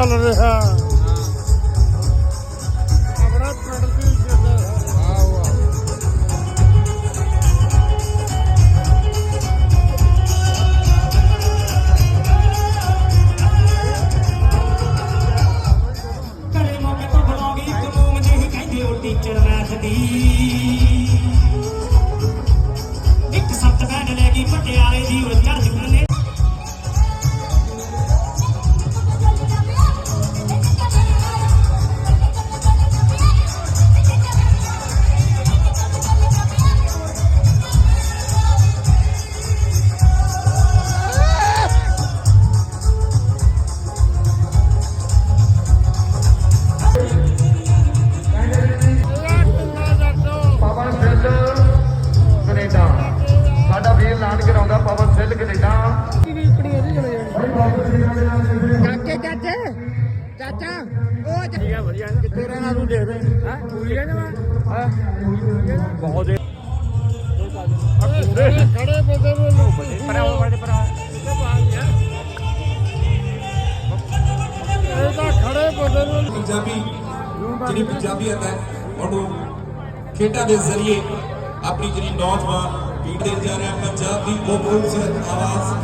ਚੱਲ ਰਿਹਾ। ਆਪਣਾ ਪਿੰਡ ਦੀ ਇੱਜ਼ਤ ਆਓ ਘਰੇ ਮੌਕੇ ਤੋਂ ਬੁਲਾਉਂਗੀ ਇੱਕ ਜਿਹੀ ਕਹਿੰਦੇ ਉਹ ਟੀਚਰ ਮੈਥ ਦੀ। ਚਾਚੇ ਚਾਚੇ ਚਾਚਾ ਉਹ ਵਧੀਆ ਵਧੀਆ ਕਿੱਥੇ ਰਹਿਣਾ ਤੂੰ ਦੇਖ ਦੇ ਹਾਂ? ਪੂਰੀ ਰਹਿਣਾ ਹਾਂ? ਬਹੁਤ ਦੇ ਖੜੇ ਬੰਦੇ ਨੂੰ ਪਰ ਆਓ ਬੜੇ ਪਰ ਇਹ ਤਾਂ ਖੜੇ ਬੰਦੇ ਨੂੰ ਪੰਜਾਬੀ ਜਿਹੜੀ ਪੰਜਾਬੀਅਤ ਹੈ ਉਹਨੂੰ ਖੇਡਾਂ ਦੇ ਜ਼ਰੀਏ ਆਪਣੀ ਜਿਹੜੀ ਨੌਜਵਾਨ ਪੀੜ੍ਹੀ ਦੇ ਜਾ ਰਿਹਾ ਪੰਜਾਬ ਦੀ ਖੂਬਸੂਰਤ ਆਵਾਜ਼।